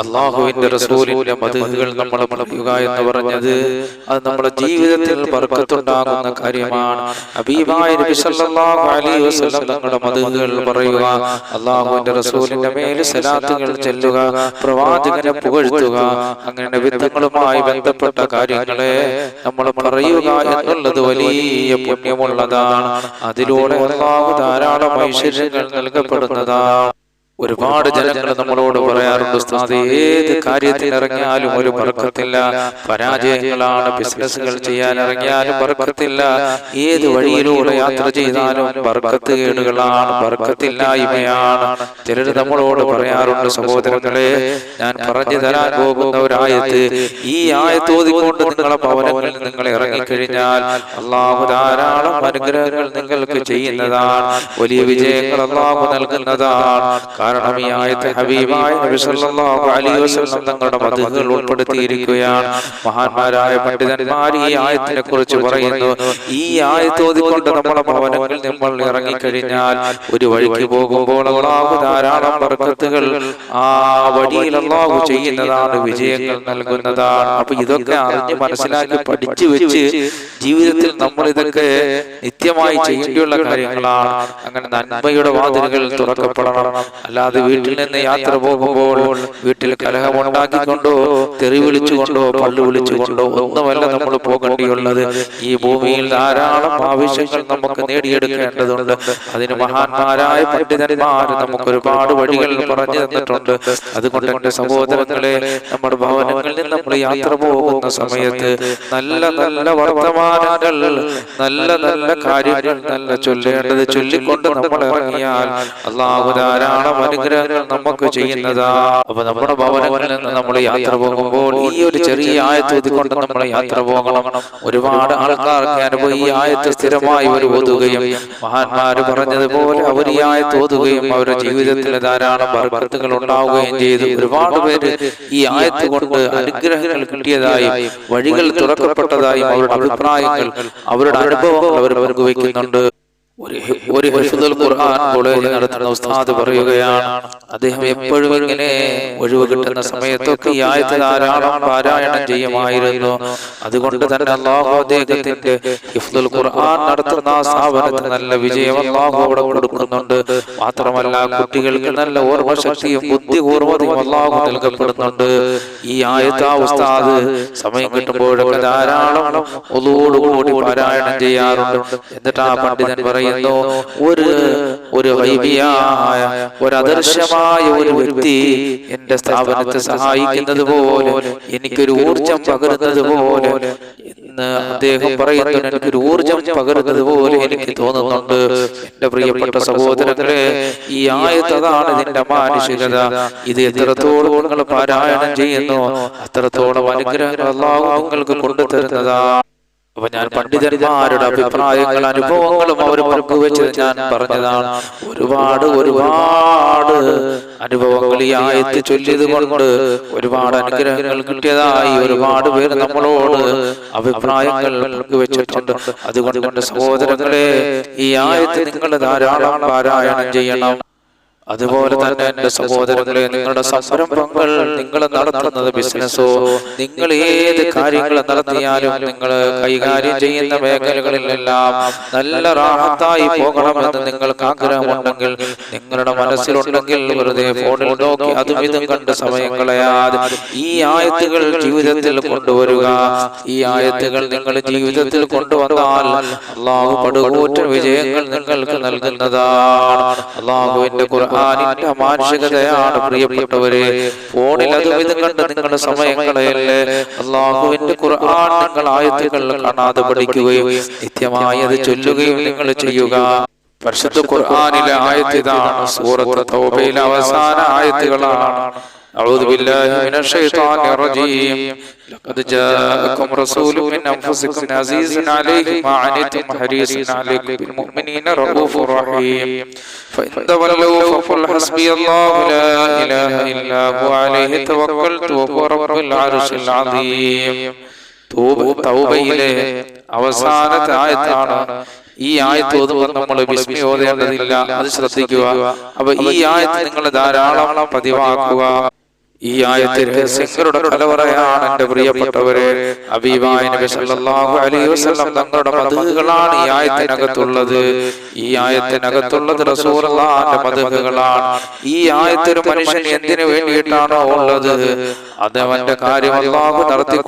അള്ളാഹുവിന്റെ റസൂലിന്റെ മതകൾ നമ്മൾ മുളപ്പിക്കുക എന്ന് പറഞ്ഞത് അത് നമ്മുടെ ജീവിതത്തിൽ പറക്കത്തുണ്ടാകുന്ന കാര്യമാണ്. തങ്ങളുടെ മതകൾ പറയുക അള്ളാഹുവിന്റെ റസൂലിന്റെ മേൽ സലാത്തുകൾ ചെല്ലുക പ്രവാചകനെ പുകഴ്ത്തുക അങ്ങനെ വിധങ്ങളുമായി ബന്ധപ്പെട്ട കാര്യങ്ങളെ നമ്മൾ പറയുക എന്നുള്ളത് വലിയ പുണ്യമുള്ളതാണ്. അതിലൂടെ അള്ളാഹു ധാരാളം ഐശ്വര്യങ്ങൾ നൽകപ്പെടുന്നതാണ്. ഒരുപാട് ജനങ്ങൾ നമ്മളോട് പറയാറുണ്ട് ഉസ്താദ് ഏത് കാര്യത്തിൽ ഇറങ്ങിയാലും ഒരു പറക്കത്തില്ല പരാജയങ്ങളാണ് ബിസിനസ്സുകൾ ചെയ്യാൻ ഇറങ്ങിയാലും പറക്കത്തില്ല ഏത് വഴിയിലൂടെ യാത്ര ചെയ്താലും ബർക്കത്ത് കേടുകളാണ് പറക്കത്തില്ലായ്മയാണ് ചിലർ നമ്മളോട് പറയാറുണ്ട് സഹോദരങ്ങളെ ഞാൻ പറഞ്ഞു തരാൻ പോകുന്ന ഒരായത്ത് ഈ ആയത്ത് ഓതിക്കൊണ്ട് നിങ്ങളെ ഭവനങ്ങളിൽ നിങ്ങൾ ഇറങ്ങിക്കഴിഞ്ഞാൽ അള്ളാഹു ധാരാളം അനുഗ്രഹങ്ങൾ നിങ്ങൾക്ക് ചെയ്യുന്നതാണ്. വലിയ വിജയങ്ങൾ അള്ളാഹു നൽകുന്നതാണ്. കാരണം ഈ ആയത്ത് ഹബീബായ നബി സല്ലല്ലാഹു അലൈഹി വസല്ലം തങ്ങളുടെ മതങ്ങൾ ഉൾപ്പെടുത്തിയിരിക്കുകയാണ്. മഹാന്മാരായ പണ്ഡിതന്മാർ ഈ ആയത്തിനെ കുറിച്ച് പറയുന്നു. ഈ ആയത്ത് ഓതിക്കൊണ്ട് നമ്മുടെ ഭവനങ്ങളിൽ നമ്മൾ ഇറങ്ങിക്കഴിഞ്ഞാൽ ഒരു വഴിക്ക് പോകുമ്പോൾ അള്ളാഹു ധാരാളം ബർക്കത്തുകൾ ആ വഴിയിൽ അള്ളാഹു ചെയ്യുന്നതാണ് വിജയങ്ങൾ നൽകുന്നതാണ്. അപ്പൊ ഇതൊക്കെ അറിഞ്ഞ് മനസ്സിലാക്കി പഠിച്ചു വെച്ച് ജീവിതത്തിൽ നമ്മൾ ഇതൊക്കെ നിത്യമായി ചെയ്യേണ്ടിയുള്ള കാര്യങ്ങളാണ്. അങ്ങനെ നന്മയുടെ വാതിലുകൾ തുറക്കപ്പെടണം. അല്ലാതെ വീട്ടിൽ നിന്ന് യാത്ര പോകുമ്പോൾ വീട്ടിൽ കലഹമുണ്ടാക്കിക്കൊണ്ടോ തെറി വിളിച്ചുകൊണ്ടോ പള്ളു വിളിച്ചുകൊണ്ടോ ഒന്നുമല്ല നമ്മൾ പോകേണ്ടിയുള്ളത്. ഈ ഭൂമിയിൽ ധാരാളം ആവശ്യങ്ങൾ നമുക്ക് നേടിയെടുക്കേണ്ടതുണ്ട്. അതിന് മഹാന്മാരായ പണ്ഡിതന്മാർ നമുക്ക് ഒരുപാട് വഴികൾ പറഞ്ഞു തന്നിട്ടുണ്ട്. അതുകൊണ്ട് എന്റെ സഹോദരങ്ങളെ നമ്മുടെ ഭവനങ്ങളിൽ നിന്ന് നമ്മൾ യാത്ര പോകുന്ന സമയത്ത് നല്ല നല്ല വർത്തമാനങ്ങൾ നല്ല നല്ല കാര്യങ്ങൾ നല്ല ചൊല്ലേണ്ടത് ചൊല്ലിക്കൊണ്ട് നമ്മൾ ഇറങ്ങിയാൽ അള്ളാഹു ധാരാളം അനുഗ്രഹങ്ങൾ നമുക്ക് ചെയ്യുന്നതാ. അപ്പൊ നമ്മുടെ ഭവനങ്ങളിൽ നിന്ന് നമ്മൾ യാത്ര പോകുമ്പോൾ ഈ ഒരു ചെറിയ ആയത്ത് ഇതുകൊണ്ട് നമ്മൾ യാത്ര പോകണം. ഒരുപാട് ആൾക്കാർക്ക് അനുഭവം ഈ ആയത്ത് സ്ഥിരമായി അവർ ഓതുകയും മഹാന്മാര് പറഞ്ഞതുപോലെ അവർ ഈ ആയത്ത് ഓതുകയും അവരുടെ ജീവിതത്തിൽ ധാരാളം ബർക്കത്തുകൾ ഉണ്ടാവുകയും ചെയ്തു. ഒരുപാട് പേര് ഈ ആയത്ത് കൊണ്ട് അനുഗ്രഹങ്ങൾ കിട്ടിയതായും വഴികൾ തുറക്കപ്പെട്ടതായും അവരുടെ അഭിപ്രായങ്ങൾ അവരുടെ അനുഭവങ്ങൾ അവർ പങ്കുവയ്ക്കുന്നുണ്ട്. ഒരു ഹിഫ്ദുൽ ഖുർആൻ കോളേജ് നടത്തുന്ന ഉസ്താദ് പറയുകയാണ്. അദ്ദേഹം എപ്പോഴും ഇങ്ങനെ ഒഴിവ് കിട്ടുന്ന സമയത്തൊക്കെ ഈ ആയത്ത് ധാരാളം പാരായണം ചെയ്യുമായിരുന്നു. അതുകൊണ്ട് തന്നെ അള്ളാഹു അദ്ദേഹത്തിന്റെ ഹിഫ്ദുൽ ഖുർആൻ നടത്തുന്ന സ്ഥാപനത്തിന് നല്ല വിജയം അള്ളാഹു അവിടെ കൊടുക്കുന്നുണ്ട്. മാത്രമല്ല കുട്ടികൾക്ക് നല്ല ഓർമ്മശക്തിയും ബുദ്ധി കൂർമ്മതയും അള്ളാഹു നൽകപ്പെടുന്നുണ്ട്. ഈ ആയത്ത് ഉസ്താദ് സമയം കിട്ടുമ്പോഴൊക്കെ ധാരാളം ഒതോടുകൂടി പാരായണം ചെയ്യാറുണ്ട്. എന്നിട്ട് ആ പണ്ഡിതൻ പറയുന്നു. ഒരു ഒരു വൈബിയായ ഒരു അദർശമായ ഒരു വ്യക്തി എന്റെ സ്ഥാപനത്തെ സഹായിക്കുന്നത് പോലെ എനിക്കൊരു ഊർജം പകരുന്നത് പോലെ എന്ന് അദ്ദേഹം പറയുന്നു എനിക്കൊരു ഊർജം പകരുന്നത് പോലെ എനിക്ക് തോന്നുന്നുണ്ട്. എന്റെ പ്രിയപ്പെട്ട സഹോദരങ്ങളെ ഈ ആയത്ത് അതാണ് ഇതിന്റെ മാനുഷികത. ഇത് എത്രത്തോളം നിങ്ങൾ പാരായണം ചെയ്യുന്നു അത്രത്തോളം അനുഗ്രഹങ്ങൾ അള്ളാഹു നിങ്ങൾക്ക് കൊണ്ടുതരുന്നതാണ് അപ്പൊ ഞാൻ പണ്ഡിതന്മാരുടെ അഭിപ്രായങ്ങൾ അനുഭവങ്ങളും അവർ പങ്കുവെച്ചത് ഞാൻ പറഞ്ഞതാണ്. ഒരുപാട് ഒരുപാട് അനുഭവങ്ങൾ ഈ ആയത്ത് ചൊല്ലിയത് കൊണ്ട് ഒരുപാട് അനുഗ്രഹങ്ങൾ കിട്ടിയതായി ഒരുപാട് പേർ നമ്മളോട് അഭിപ്രായങ്ങൾ പങ്കുവെച്ചിട്ടുണ്ട്. അതുകൊണ്ട് കൊണ്ട് സഹോദരങ്ങളെ ഈ ആയത്ത് നിങ്ങൾ ധാരാളം പാരായണം ചെയ്യണം. അതുപോലെ തന്നെ എന്റെ സഹോദരങ്ങളെ നിങ്ങളുടെ സംരംഭങ്ങൾ നിങ്ങൾ നടത്തുന്നത് ബിസിനസ്സോ നിങ്ങൾ ഏത് കാര്യങ്ങൾ നടത്തിയാലും നിങ്ങൾ കൈകാര്യം ചെയ്യുന്ന മേഖലകളിലെല്ലാം നല്ല റാഹത്തായി പോകണമെന്ന് നിങ്ങൾക്ക് ആഗ്രഹമുണ്ടെങ്കിൽ നിങ്ങളുടെ മനസ്സിലുണ്ടെങ്കിൽ വെറുതെ ഫോണിൽ നോക്കി അതും ഇതും കണ്ട് സമയം കളയാതെ ഈ ആയത്തുകൾ ജീവിതത്തിൽ കൊണ്ടുവരിക. ഈ ആയത്തുകൾ നിങ്ങൾ ജീവിതത്തിൽ കൊണ്ടുവന്നാൽ അള്ളാഹു പടുകൂറ്റ വിജയങ്ങൾ നിങ്ങൾക്ക് നൽകുന്നതാണ്. അള്ളാഹുവിന്റെ ഖുർആാനിന്റെ മാനുഷികതയാണ് പ്രിയപ്പെട്ടവരെ. ഫോണിൽ അതും കണ്ട് നിങ്ങളുടെ സമയങ്ങളെയല്ലേ അള്ളാഹുവിന്റെ ഖുർആൻ നിങ്ങൾ ആയത്തുകൾ കാണാതെ പഠിക്കുകയും നിത്യമായി അത് ചൊല്ലുകയും നിങ്ങൾ ചെയ്യുക. പരിശുദ്ധ ഖുർആനിലെ ആയത്തിതാണ് സൂറത്ത് തൗബയിലെ അവസാന ആയത്തുകളാണ്. أعوذ بالله من الشيطان الرجيم لقد جاءكم رسول من أنفسكم عزيز عليه ما عنتم حريص عليكم بالمؤمنين رؤوف رحيم فإن تولوا فقل حسبي الله لا إله إلا هو عليه توكلت وهو رب العرش العظيم തൗബ- തൗബയിലെ അവസാനത്തെ ആയത്താണ് ഈ ആയത്ത് ഓതുമ്പോൾ നമ്മൾ വിസ്മി ഓതേണ്ടതില്ല അത് ശ്രദ്ധിക്കുക അപ്പൊ ഈ ആയത്ത് നിങ്ങൾ ധാരാളം പതിവാക്കുക ഈ ആയത്തിൽ രഹസ്യങ്ങളുടെ കലവറയാണ് എന്റെ പ്രിയപ്പെട്ടവരെ. അബീബായ നബി സല്ലല്ലാഹു അലൈഹി വസല്ലം തങ്ങളുടെ മതകളാണ് ഈ ആയത്തിനകത്തുള്ളത്. ഈ ആയത്തിനകത്തുള്ളത് റസൂറല്ലാന്റെ മതകളാണ് ഈ ആയത്തൊരു മനുഷ്യൻ എന്തിനു വേണ്ടിയിട്ടാണോ ഉള്ളത്? അതവന്റെ കാര്യം അള്ളാഹു നടത്തി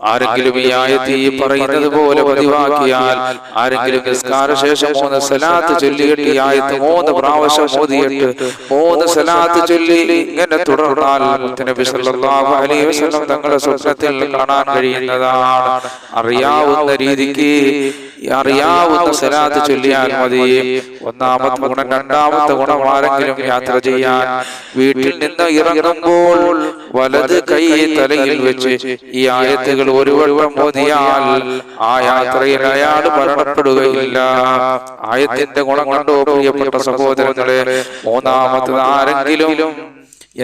ആരെങ്കിലും ഈ ആയത്തി പറയുന്നത് പോലെ പതിവാക്കിയാൽ ആരെങ്കിലും നിസ്കാര ശേഷം മൂന്ന് സലാത്ത് ചൊല്ലിയിട്ട് ഈ ആയത്ത് മൂന്ന് പ്രാവശ്യം ഓതിയിട്ട് മൂന്ന് സലാത്ത് ചൊല്ലി ഇങ്ങനെ തുടർന്നാൽ തങ്ങളുടെ സ്വപ്നത്തിൽ കാണാൻ കഴിയുന്നതാണ്. അറിയാവുന്ന രീതിക്ക് അറിയാവുന്ന സലാത്ത് ചൊല്ലിയാൽ മതി. ഒന്നാമത്തെ ഗുണം രണ്ടാമത്തെ ഗുണം ആരെങ്കിലും യാത്ര ചെയ്യാൻ വീട്ടിൽ നിന്ന് ഇറങ്ങുമ്പോൾ വലത് കൈ തലയിൽ വെച്ച് ഈ ആയത്തുകൾ ഒരു വട്ടം മോദിയാൽ ആ യാത്രയിൽ അയാൾ മരണപ്പെടുകയില്ല ആയത്തിന്റെ ഗുണം കണ്ടോ പ്രിയപ്പെട്ട സഹോദരങ്ങളെ? മൂന്നാമത്തത് ആരെങ്കിലും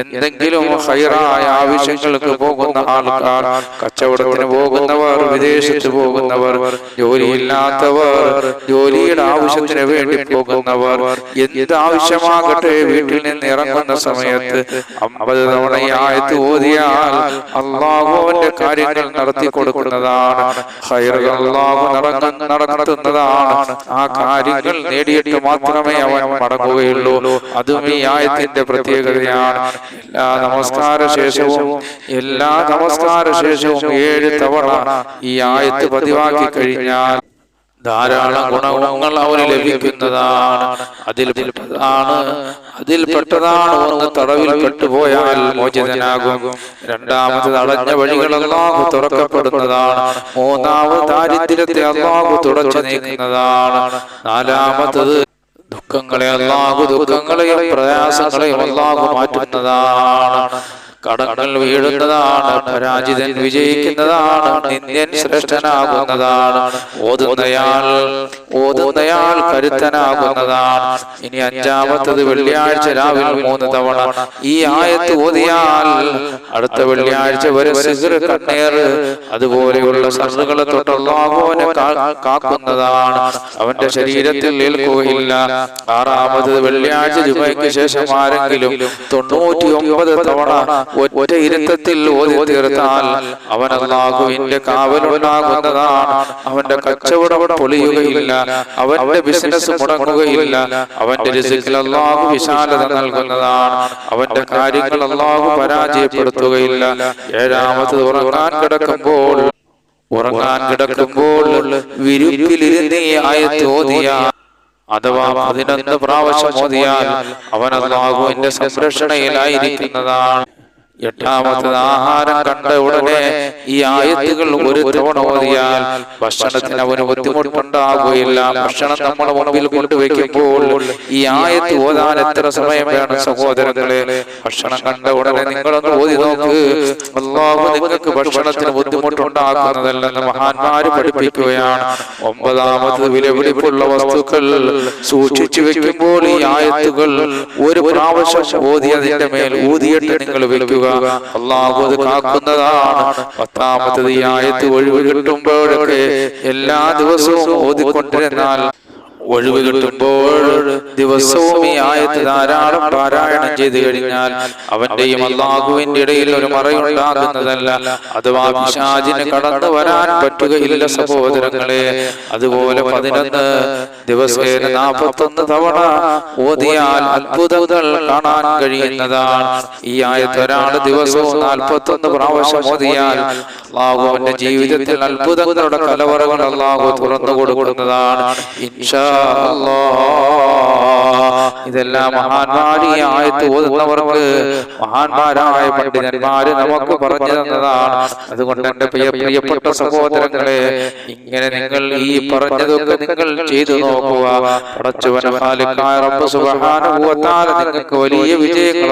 എന്തെങ്കിലും ഹൈറായ ആവശ്യങ്ങൾക്ക് പോകുന്ന ആൾക്കാർ കച്ചവടത്തിന് പോകുന്നവർ വിദേശത്ത് പോകുന്നവർ ജോലിയില്ലാത്തവർ ജോലിയുടെ ആവശ്യത്തിന് വേണ്ടി പോകുന്നവർ എന്ത് ആവശ്യമാകട്ടെ വീട്ടിൽ നിന്ന് ഇറങ്ങുന്ന സമയത്ത് അമ്പത് തവണ ഈ ആയത്ത് ഓതിയാൽ അള്ളാഹുവിന്റെ കാര്യങ്ങൾ നടത്തി കൊടുക്കുന്നതാണ് ഹൈറുകൾ നടത്തുന്നതാണ്. ആ കാര്യങ്ങൾ നേടിയിട്ട് മാത്രമേ അവൻ മടങ്ങുകയുള്ളൂ. അതും ഈ ആയത്തിന്റെ പ്രത്യേകതയാണ്. എല്ലാ നമസ്കാര ശേഷവും എല്ലാ നമസ്കാര ശേഷവും ഏഴ് തവണ ഈ ആയത്ത് പതിവാക്കി കഴിഞ്ഞാൽ ധാരാളം ഗുണഗുണങ്ങൾ അവന് ലഭിക്കുന്നതാണ്. അതിൽ പെട്ടതാണ്. അതിൽ പെട്ടതാണ് ഒന്ന് തടവിൽ പെട്ടുപോയാൽ മോചിതനാകും. രണ്ടാമത് അടഞ്ഞ വഴികൾ തുറക്കപ്പെടുന്നതാണ്. മൂന്നാമത് ദാരിദ്ര്യത്തെ അള്ളാഹു തുടച്ചു നീക്കുന്നതാണ്. നാലാമത്തത് ദുഃഖങ്ങളെ അള്ളാഹു ദുഃഖങ്ങളെയും പ്രയാസങ്ങളെയും അള്ളാഹു മാറ്റുന്നതാണ്. കടങ്ങൾ വീഴുന്നതാണ് പരാജിതൻ വിജയിക്കുന്നതാണ് നിന്ദ്യൻ ശ്രേഷ്ഠനാകുന്നതാണ് ഓതുന്നയാൾ ഓതുന്നയാൾ കരുത്തനാകുന്നതാണ്. ഇനി അഞ്ചാമത്തത് വെള്ളിയാഴ്ച രാവിലെ മൂന്ന് തവണ. ഈ ആയത്ത് ഓതിയാൽ അടുത്ത വെള്ളിയാഴ്ച വരെ കണ്ണേർ അതുപോലെയുള്ള സർറുകളെ തൊട്ടുള്ളാഹോനെ കാക്കുന്നതാണ്. അവന്റെ ശരീരത്തിൽ ഏൽക്കുകയില്ല. ആറാമത് വെള്ളിയാഴ്ച ജുമയ്ക്ക് ശേഷം ആരെങ്കിലും തൊണ്ണൂറ്റി ഒമ്പത് തവണ ഒറ്റ ഇരുത്തത്തിൽ ഓതി തീർത്താൽ അവൻ അള്ളാഹുവിന്റെ കാവലുണ്ടാകുന്നതാണ്. അവന്റെ കച്ചവടം പൊളിയുകയില്ല. അവന്റെ ബിസിനസ് മുടങ്ങുകയില്ല. അവന്റെ രിസിക്കിൽ അള്ളാഹു വിശാലത നൽകുന്നതാണ്. അവന്റെ കാര്യങ്ങൾ അള്ളാഹു പരാജയപ്പെടുത്തുകയില്ല. ഏഴാമത് ഉറങ്ങാൻ കിടക്കുമ്പോൾ ഉറങ്ങാൻ കിടക്കുമ്പോൾ വിരുപ്പിലിരുന്ന് ഈ ആയത്ത് ഓതിയ അഥവാ പതിനൊന്ന് പ്രാവശ്യം മോദിയാൽ അവൻ അള്ളാഹുവിന്റെ സംരക്ഷണയിലായിരിക്കുന്നതാണ്. എട്ടാമത്തത് ആഹാരം കണ്ട ഉടനെ ഈ ആയത്തുകൾ ഒരു തവണ ഓതിയാൽ ഭക്ഷണത്തിന് അവന് ബുദ്ധിമുട്ടുണ്ടാകുകയില്ല ഭക്ഷണം നമ്മുടെ മുമ്പിൽ കൊണ്ടുവയ്ക്കുമ്പോൾ ഈ ആയത്ത് ഓതാൻ എത്ര സമയം വേണം സഹോദരങ്ങളെ? ഭക്ഷണം കണ്ട ഉടനെ നിങ്ങളൊന്ന് ഓതി നോക്ക്. അള്ളാഹു നിങ്ങൾക്ക് ഭക്ഷണത്തിന് ബുദ്ധിമുട്ടുണ്ടാക്കുന്നതല്ലെന്ന് മഹാന്മാര് പഠിപ്പിക്കുകയാണ്. ഒമ്പതാമത് വിലപിടിപ്പുള്ള വസ്തുക്കൾ സൂക്ഷിച്ചു വെക്കുമ്പോൾ ഈ ആയത്തുകൾ ഒരു പ്രാവശ്യം ഓതിയതിന്റെ മേൽ ഊതിയിട്ട് നിങ്ങൾ വെക്കുക അള്ളാഹു അത് കാക്കുന്നതാണ്. പത്താമത്തത് ഈ ആയത്ത് ഒഴിവ് കിട്ടുമ്പോഴൊക്കെ എല്ലാ ദിവസവും ഓതിക്കൊണ്ടിരുന്നാൽ ഒഴിവ് കിട്ടുമ്പോൾ ദിവസവും ഈ ആയത്ത് ധാരാളം പാരായണം ചെയ്തു കഴിഞ്ഞാൽ അവന്റെയും അള്ളാഹുവിന്റെ ഇടയിൽ ഒരു മറയുണ്ടാകുന്നതല്ല. അഥവാ പിശാചിന് കടന്നു വരാൻ പറ്റുകയില്ല സഹോദരങ്ങളെ. അതുപോലെ പതിനൊന്ന് ദിവസേന നാൽപ്പത്തൊന്ന് തവണ ഓതിയാൽ അത്ഭുതങ്ങൾ കാണാൻ കഴിയുന്നതാണ്. ഈ ആയത്ത് ഒരാൾ ദിവസവും നാൽപ്പത്തൊന്ന് പ്രാവശ്യം ഓതിയാൽ അള്ളാഹു അവന്റെ ജീവിതത്തിൽ അത്ഭുതങ്ങളുടെ കലവറകൾ അള്ളാഹു തുറന്നു കൊടുക്കുന്നതാണ്. ഇൻഷാ. ഇതെല്ലാം മഹാന്മാരിയായി ആയത്ത് ഓതുന്നവർക്ക് മഹാന്മാരായ പണ്ഡിതന്മാര് നമുക്ക് പറഞ്ഞു തന്നതാണ്. അതുകൊണ്ട് എന്റെ പ്രിയ പ്രിയപ്പെട്ട സഹോദരങ്ങളെ ഇങ്ങനെ നിങ്ങൾ ഈ പറഞ്ഞതൊക്കെ നിങ്ങൾ ചെയ്തു നോക്കുക. പടച്ചുവന ഖാലിഖായ റബ്ബ് സുബ്ഹാനഹു വ തആല നിങ്ങൾക്ക് വലിയ വിജയങ്ങൾ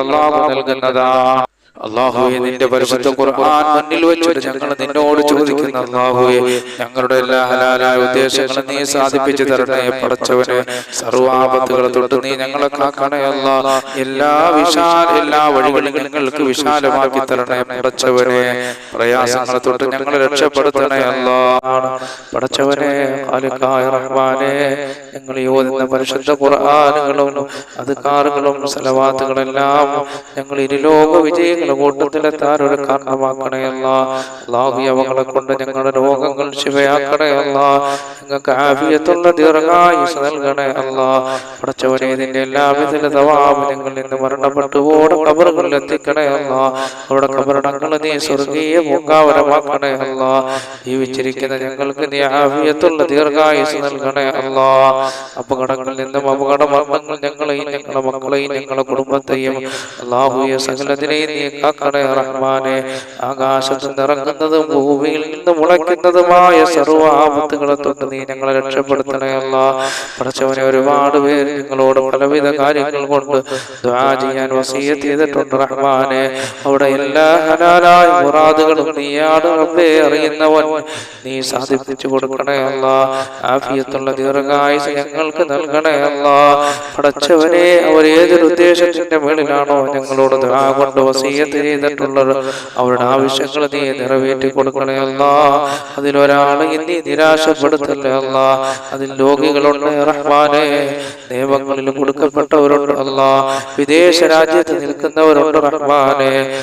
നൽകുന്നതാണ്. അള്ളാഹുവെ നിന്റെ പരിശുദ്ധ ഖുർആൻ മുന്നിൽ വെച്ചിട്ട് ഞങ്ങൾ നിന്നോട് ചോദിക്കുന്ന അള്ളാഹുവെ ഞങ്ങളുടെ എല്ലാ ഹലാലായ ഉദ്ദേശങ്ങളും നീ സാധിപ്പിച്ചു തരണേ പടച്ചവനെ സർവാപത്തുകളെ തൊട്ട് നീ ഞങ്ങളെ കാക്കണേ അല്ല. എല്ലാ വിശാല എല്ലാ വഴികളും ഞങ്ങൾക്ക് വിശാലമാക്കി തരണേ പടച്ചവനെ. പ്രയാസങ്ങളെ തൊട്ട് ഞങ്ങളെ രക്ഷപ്പെടുത്തണേ അല്ല. പടച്ചവനെ റഹ്മാനെ ഞങ്ങൾ യോജിക്കുന്ന പരിശുദ്ധ ഖുർആനുകളും അതുകാറുകളും സലവാത്തുകളെല്ലാം ഞങ്ങൾ ഇരുലോക വിജയങ്ങൾ കൂട്ടത്തിലെത്താൻ ഒരു കാരണമാക്കണയല്ല അള്ളാഹു അവങ്ങളെ കൊണ്ട് ഞങ്ങളുടെ രോഗങ്ങൾ ശിവയാക്കണയല്ല ഞങ്ങൾക്ക് ആഫിയത്തുള്ള ദീർഘായുസ് നൽകണേ അല്ല. പടച്ചവനെ ഇതിന്റെ എല്ലാവിധ തവാബ് ഞങ്ങൾ ഇന്ന് മരണപ്പെട്ടു ഓടെ കബറുകളിൽ എത്തിക്കണേ അല്ല. അവിടെ കബറടങ്ങൾ നീ സ്വർഗീയ പൂങ്കാവരമാക്കണേ അല്ല. ജീവിച്ചിരിക്കുന്ന ഞങ്ങൾക്ക് നീ ആഫിയത്തുള്ള ദീർഘായുസ് നൽകണേ അപകടങ്ങളിൽ നിന്നും അപകട മരണങ്ങൾ ഞങ്ങളെയും ഞങ്ങളുടെ മക്കളെയും ഞങ്ങളുടെ കുടുംബത്തെയും അള്ളാഹുയെ സകലത്തിനെയും നീ കാക്കണേ റഹ്മാനെ ആകാശത്ത് നിറങ്ങുന്നതും ഭൂമിയിൽ നിന്ന് മുളയ്ക്കുന്നതുമായ സർവ ആപത്തുകളെ തൊട്ട് നീ ഞങ്ങളെ രക്ഷപ്പെടുത്തണേ അല്ല. പഠിച്ചവനെ ഒരുപാട് പേര് നിങ്ങളോട് പലവിധ കാര്യങ്ങൾ കൊണ്ട് ചെയ്യാൻ വസീയത്ത് ചെയ്തിട്ടുണ്ട് റഹ്മാനെ. അവിടെ എല്ലാ ഹലാലായ മുറാദുകളും നീയാണ് റബ്ബേ അറിയുന്നവൻ. നീ സാധിപ്പിച്ചു കൊടുക്കണേ അല്ല. ആഫിയത്തുള്ള ദീർഘായുസ് ഞങ്ങൾക്ക് നൽകണേ അല്ല. പടച്ചവനെ അവർ ഏതൊരു ഉദ്ദേശത്തിന്റെ മേളിലാണോ ഞങ്ങളോട് ദ്വാ കൊണ്ട് വസീയത്ത് ചെയ്തിട്ടുള്ളത് അവരുടെ ആവശ്യങ്ങൾ നീ നിറവേറ്റി കൊടുക്കണേ അല്ല. അതിലൊരാളെ നീ നിരാശപ്പെടുത്തല്ലേ അല്ല. അതിൽ രോഗികളുണ്ട് റഹ്മാനെ. നിയമങ്ങളിൽ കൊടുക്കപ്പെട്ടവരുണ്ട് അല്ല. വിദേശ രാജ്യത്ത് നിൽക്കുന്നവരുണ്ട് റഹ്മാനെ.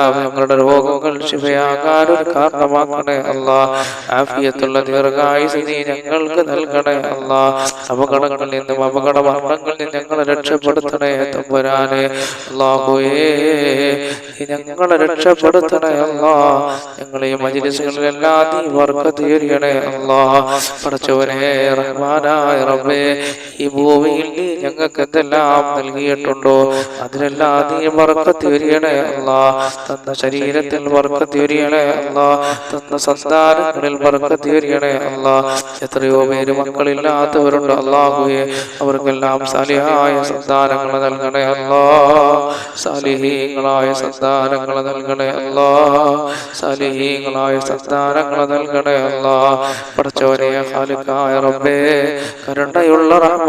ഞങ്ങളുടെ രോഗങ്ങൾ ശിവയാകാനും കാരണമാക്കണേ അല്ല. ആഫിയത്തുള്ള ദീർഘായുസ് നീ ഞങ്ങൾക്ക് നൽകണേ അല്ല. അപകടങ്ങളിൽ നിന്നും അപകട മരണങ്ങളിൽ നിന്നും ഞങ്ങളെ രക്ഷപ്പെടുത്തണേ തമ്പുരാനെ. അല്ലാഹുവേ നീ ഞങ്ങളെ രക്ഷപ്പെടുത്തണേ അല്ല. ഞങ്ങളെ ഈ മജിലിസുകളിലെല്ലാം നീ വർക്ക് തീരണേ അല്ല. പഠിച്ചവനെ റഹ്മാനായ റബ്ബേ ഈ ഭൂമിയിൽ ഞങ്ങൾക്ക് എന്തെല്ലാം നൽകിയിട്ടുണ്ടോ? അതിലെല്ലാം നീ വർക്കത്ത് വരികണേ അല്ല. തന്ന ശരീരത്തിൽ വർക്കത്ത് വരികണേ അല്ല. തന്ന സന്താനങ്ങളിൽ വർക്കത്ത് വരികണേ അല്ല. എത്രയോ പേര് മക്കളില്ലാത്തവരുണ്ട് അള്ളാഹുയെ അവർക്കെല്ലാം സാലിഹായ സന്താനങ്ങൾ നൽകണേ അല്ലാ. സാലിഹീങ്ങളായ സന്താനങ്ങൾ നൽകണേ അല്ലാ. സാലിഹീങ്ങളായ സന്താനങ്ങൾ നൽകണേ അല്ലാ. പഠിച്ചവരെ ഖാലിക്കായ റബ്ബേ കരുണയുള്ള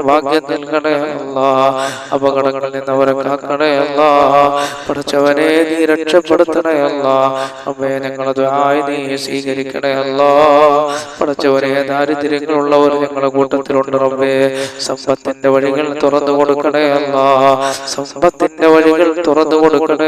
അവർക്ക് ഭാഗ്യം നൽകണേ അല്ലാ അപകടങ്ങളിൽ നിന്ന് അവരെ കാക്കണേ അല്ലാ പഠിച്ചവനെ നീ രക്ഷപ്പെടുത്തണേ അമ്മയെ അമ്മേ ഞങ്ങളെ ദുആയി നീ സ്വീകരിക്കണേ പഠിച്ചവരെ ദാരിദ്ര്യങ്ങളുള്ളവർ ഞങ്ങളുടെ കൂട്ടത്തിലുണ്ട് റബ്ബേ. സമ്പത്തിന്റെ വഴികൾ തുറന്നു കൊടുക്കണേ അല്ലാ സമ്പത്തിന്റെ വഴികൾ തുറന്നു കൊടുക്കണേ